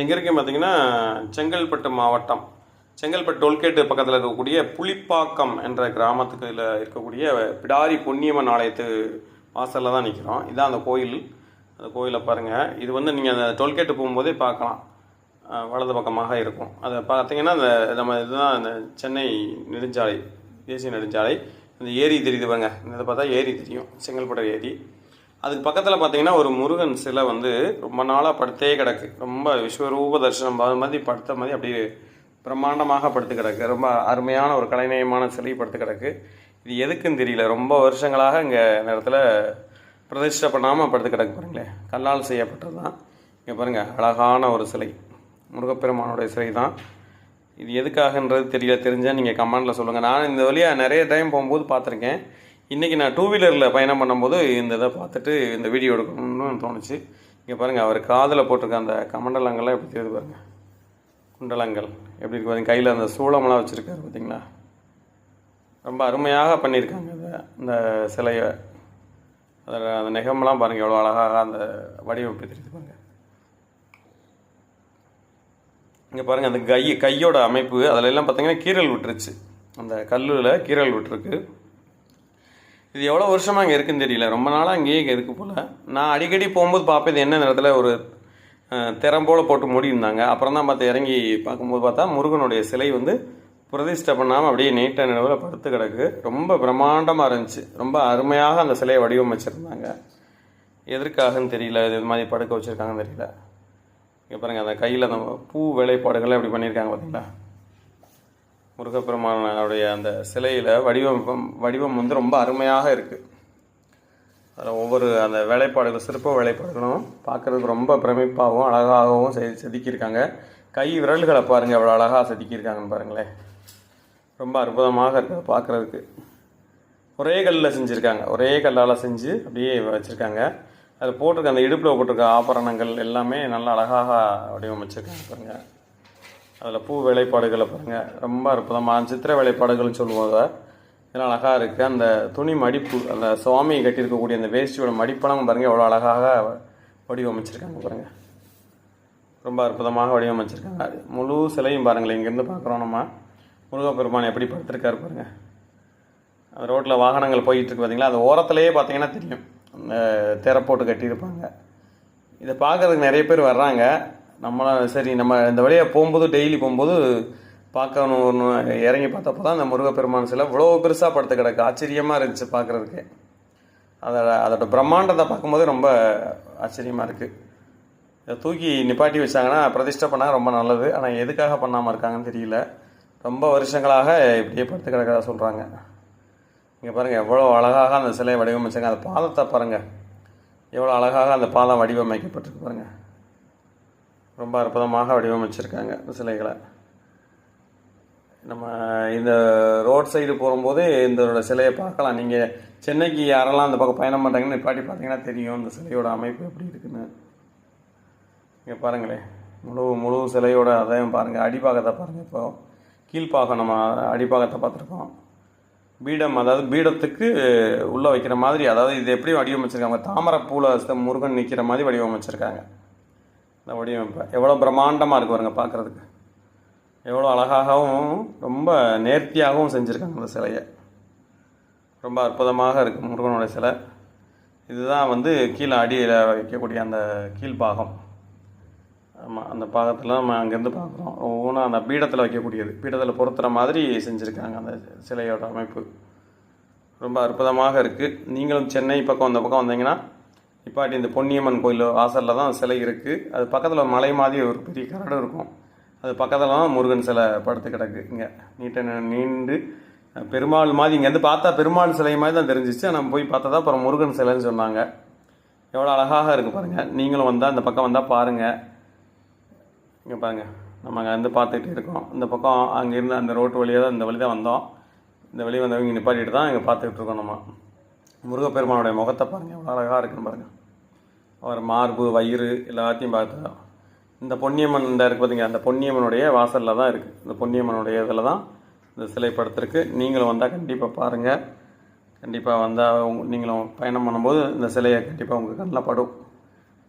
எங்கே இருக்கேன் பார்த்தீங்கன்னா செங்கல்பட்டு மாவட்டம். செங்கல்பட்டு டோல்கேட்டு பக்கத்தில் இருக்கக்கூடிய புலிப்பாக்கம் என்ற கிராமத்துக்கு இதில் இருக்கக்கூடிய பிடாரி பொன்னியம்மன் ஆலயத்து வாசலில் தான் நிற்கிறோம் இதான் அந்த கோயில். அந்த கோயிலை பாருங்கள் இது வந்து நீங்கள் அந்த டோல்கேட்டு போகும்போதே பார்க்கலாம். வலது பக்கமாக இருக்கும். அதை பார்த்தீங்கன்னா அந்த நம்ம இதுதான் அந்த சென்னை நெடுஞ்சாலை தேசிய நெடுஞ்சாலை. இந்த ஏரி தெரியுது பாருங்க. இந்த இதை பார்த்தா ஏரி தெரியும். செங்கல்பட்டு ஏரி. அதுக்கு பக்கத்தில் பார்த்தீங்கன்னா ஒரு முருகன் சிலை வந்து ரொம்ப நாளாக படுத்தே கிடக்கு. ரொம்ப விஸ்வரூப தரிசனம். அது மாதிரி படுத்த மாதிரி அப்படியே பிரம்மாண்டமாக படுத்து கிடக்கு. ரொம்ப அருமையான ஒரு கலைநயமான சிலை படுத்து கிடக்கு. இது எதுக்குன்னு தெரியல. ரொம்ப வருஷங்களாக இங்கே இந்த இடத்துல பிரதிஷ்டை பண்ணாமல் படுத்து கிடக்கு பாருங்களேன் கல்லால் செய்யப்பட்டது தான் இங்கே பாருங்கள் அழகான ஒரு சிலை. முருகப்பெருமானுடைய சிலை தான். இது எதுக்காகன்றது தெரியல. தெரிஞ்சால் நீங்கள் கமெண்டில் சொல்லுங்கள் நான் இந்த வழியாக நிறைய டைம் போகும்போது பார்த்துருக்கேன். இன்றைக்கி நான் டூ வீலரில் பயணம் பண்ணும்போது இந்த இதை பார்த்துட்டு இந்த வீடியோ எடுக்கணும்னு தோணுச்சு. இங்கே பாருங்கள் அவர் காதில் போட்டிருக்க அந்த கமண்டலங்கள்லாம் எப்படி தெரியுது பாருங்கள் குண்டலங்கள் எப்படி இருக்கு பாருங்கள் கையில் அந்த சூளமெல்லாம் வச்சுருக்காரு பார்த்தீங்களா ரொம்ப அருமையாக பண்ணியிருக்காங்க இந்த இந்த சிலையை. அதில் அந்த நெகமெல்லாம் பாருங்கள் எவ்வளோ அழகாக அந்த வடிவமைப்பு தெரியுது பாருங்கள் இங்கே பாருங்கள் அந்த கை கையோட அமைப்பு அதில் எல்லாம் பார்த்தீங்கன்னா கீறல் விட்டுருச்சு. அந்த கல்லில் கீறல் விட்டுருக்கு. இது எவ்வளோ வருஷமாக அங்கே இருக்குன்னு தெரியல. ரொம்ப நாளாக அங்கேயே இருக்கு போல். நான் அடிக்கடி போகும்போது பார்ப்பேன் இது என்ன நேரத்தில் ஒரு திறம்போல் திறம் போல் போட்டு மூடியிருந்தாங்க. அப்புறம் தான் பார்த்து இறங்கி பார்க்கும்போது பார்த்தா முருகனுடைய சிலை வந்து பிரதிஷ்டை பண்ணாமல் அப்படியே நீட்டாக நிலவில் படுத்து கிடக்கு. ரொம்ப பிரம்மாண்டமாக இருந்துச்சு. ரொம்ப அருமையாக அந்த சிலையை வடிவமைச்சிருந்தாங்க. எதற்காகன்னு தெரியல. இது இது மாதிரி படுக்க வச்சுருக்காங்கன்னு தெரியல. இங்கே பாருங்கள் அந்த கையில் அந்த பூ வேலைப்பாடுகள்லாம் எப்படி பண்ணியிருக்காங்க பார்த்தீங்களா? முருகப்பெருமானுடைய அந்த சிலையில் வடிவம் வடிவம் வந்து ரொம்ப அருமையாக இருக்குது அதில் ஒவ்வொரு அந்த வேலைப்பாடுகள் சிற்ப வேலைப்பாடுகளும் பார்க்குறதுக்கு ரொம்ப பிரமிப்பாகவும் அழகாகவும் செ செதுக்கியிருக்காங்க. கை விரல்களை பாருங்கள் எவ்வளோ அழகாக செதுக்கியிருக்காங்கன்னு பாருங்களேன். ரொம்ப அற்புதமாக இருக்குது பார்க்குறதுக்கு. ஒரே கல்லில் செஞ்சுருக்காங்க. ஒரே கல்லால் செஞ்சு அப்படியே வச்சுருக்காங்க. அதில் போட்டிருக்க அந்த இடுப்பில் போட்டிருக்க ஆபரணங்கள் எல்லாமே நல்லா அழகாக வடிவமைச்சிருக்காங்க பாருங்கள் அதில் பூ வேலைப்பாடுகளை பாருங்கள் ரொம்ப அற்புதமான சித்திர வேலைப்பாடுகள்னு சொல்லுவோம் அதை. இதெல்லாம் அழகாக இருக்குது அந்த துணி மடிப்பு அந்த சுவாமி கட்டியிருக்கக்கூடிய அந்த வேஷ்டியோட மடிப்பெல்லாம் பாருங்கள் எவ்வளோ அழகாக வடிவமைச்சிருக்காங்க பாருங்கள் ரொம்ப அற்புதமாக வடிவமைச்சிருக்காங்க. முழு சிலையும் பாருங்களேன் இங்கேருந்து பார்க்குறோம் நம்ம. முருகப்பெருமான் எப்படி படுத்திருக்காரு பாருங்கள் அந்த ரோட்டில் வாகனங்கள் போயிட்டுருக்கு பார்த்தீங்களா அந்த ஓரத்துலேயே பார்த்தீங்கன்னா தெரியும். அந்த திரை போட்டு கட்டியிருப்பாங்க. இதை பார்க்கறதுக்கு நிறைய பேர் வர்றாங்க. நம்மளாம் சரி நம்ம இந்த வழியாக போகும்போது டெய்லி போகும்போது பார்க்கணும்னு இறங்கி பார்த்தப்போ தான் அந்த முருகப்பெருமான் சிலை இவ்வளோ பெருசாக படுத்து கிடக்கு. ஆச்சரியமாக இருந்துச்சு பார்க்குறதுக்கு. அதோட அதோட பிரம்மாண்டத்தை பார்க்கும்போது ரொம்ப ஆச்சரியமாக இருக்குது இதை தூக்கி நிப்பாட்டி வச்சாங்கன்னா பிரதிஷ்டை பண்ணால் ரொம்ப நல்லது. ஆனால் எதுக்காக பண்ணாமல் இருக்காங்கன்னு தெரியல. ரொம்ப வருஷங்களாக இப்படியே படுத்து கிடக்கிறதா சொல்கிறாங்க இங்கே பாருங்கள் எவ்வளோ அழகாக அந்த சிலையை வடிவமைச்சாங்க அந்த பாதத்தை பாருங்கள் எவ்வளோ அழகாக அந்த பாதம் வடிவமைக்கப்பட்டிருக்கு பாருங்கள் ரொம்ப அற்புதமாக வடிவமைச்சிருக்காங்க இந்த சிலைகளை. நம்ம இந்த ரோட் சைடு போகும்போது இதோட சிலையை பார்க்கலாம். நீங்கள் சென்னைக்கு யாரெல்லாம் அந்த பக்கம் பயணம் பண்ணுறாங்கன்னு நிப்பாட்டி பார்த்தீங்கன்னா தெரியும் இந்த சிலையோட அமைப்பு எப்படி இருக்குன்னு. இங்கே பாருங்களேன். முழு முழு சிலையோட அதையும் பாருங்கள் அடிப்பாகத்தை பாருங்கள் இப்போ. கீழ்ப்பாகம் நம்ம அடிப்பாகத்தை பார்த்துருக்கோம். பீடம் அதாவது பீடத்துக்கு உள்ளே வைக்கிற மாதிரி அதாவது இது எப்படி வடிவமைச்சிருக்காங்க? தாமரை பூவில் முருகன் நிற்கிற மாதிரி வடிவமைச்சிருக்காங்க. அந்த வடிவமைப்பை எவ்வளோ பிரம்மாண்டமாக இருக்கும் பாருங்க பார்க்குறதுக்கு எவ்வளோ அழகாகவும் ரொம்ப நேர்த்தியாகவும் செஞ்சுருக்காங்க அந்த சிலையை. ரொம்ப அற்புதமாக இருக்குது முருகனோட சிலை. இதுதான் வந்து கீழே அடியில் வைக்கக்கூடிய அந்த கீழ்பாகம் ஆமாம் அந்த பாகத்தில் நம்ம அங்கேருந்து பார்க்குறோம். ஒவ்வொன்றும் அந்த பீடத்தில் வைக்கக்கூடியது. பீடத்தில் பொருத்துகிற மாதிரி செஞ்சுருக்காங்க அந்த சிலையோட அமைப்பு. ரொம்ப அற்புதமாக இருக்குது நீங்களும் சென்னை பக்கம் அந்த பக்கம் வந்தீங்கன்னா இப்பாட்டி இந்த பொன்னியம்மன் கோயில் வாசலில் தான் சிலை இருக்குது அது பக்கத்தில் மலை மாதிரி ஒரு பெரிய கரடு இருக்கும். அது பக்கத்தில் தான் முருகன் சிலை படுத்து கிடக்கு. இங்கே நீட்ட நீண்டு பெருமாள் மாதிரி இங்கேருந்து பார்த்தா பெருமாள் சிலை மாதிரி தான் தெரிஞ்சிச்சு. நம்ம போய் பார்த்தா தான் அப்புறம் முருகன் சிலைன்னு சொன்னாங்க. எவ்வளோ அழகாக இருக்குது பாருங்கள் நீங்களும் வந்தால் இந்த பக்கம் வந்தால் பாருங்கள் இங்கே பாருங்கள் நம்ம அங்கே வந்து பார்த்துக்கிட்டு இருக்கோம். இந்த பக்கம் அங்கே இருந்த அந்த ரோட்டு வழியாக தான் இந்த வழி தான் வந்தோம். இந்த வழி வந்தவங்க நிப்பாட்டிட்டு தான் இங்கே பார்த்துக்கிட்டு இருக்கோம் நம்ம. முருகப்பெருமானுடைய முகத்தை பாருங்கள் எவ்வளோ அழகாக இருக்குன்னு பாருங்கள் அவர் மார்பு வயிறு எல்லாத்தையும் பார்த்தா இந்த பொன்னியம்மன் இந்த இருக்குது பார்த்தீங்க அந்த பொன்னியம்மனுடைய வாசலில் தான் இருக்குது இந்த பொன்னியம்மனுடைய இதில் தான் இந்த சிலை படுத்திருக்கு நீங்களும் வந்தால் கண்டிப்பாக பாருங்கள் கண்டிப்பாக வந்தால் நீங்களும் பயணம் பண்ணும்போது இந்த சிலையை கண்டிப்பாக உங்கள் கண்ணில் படும்.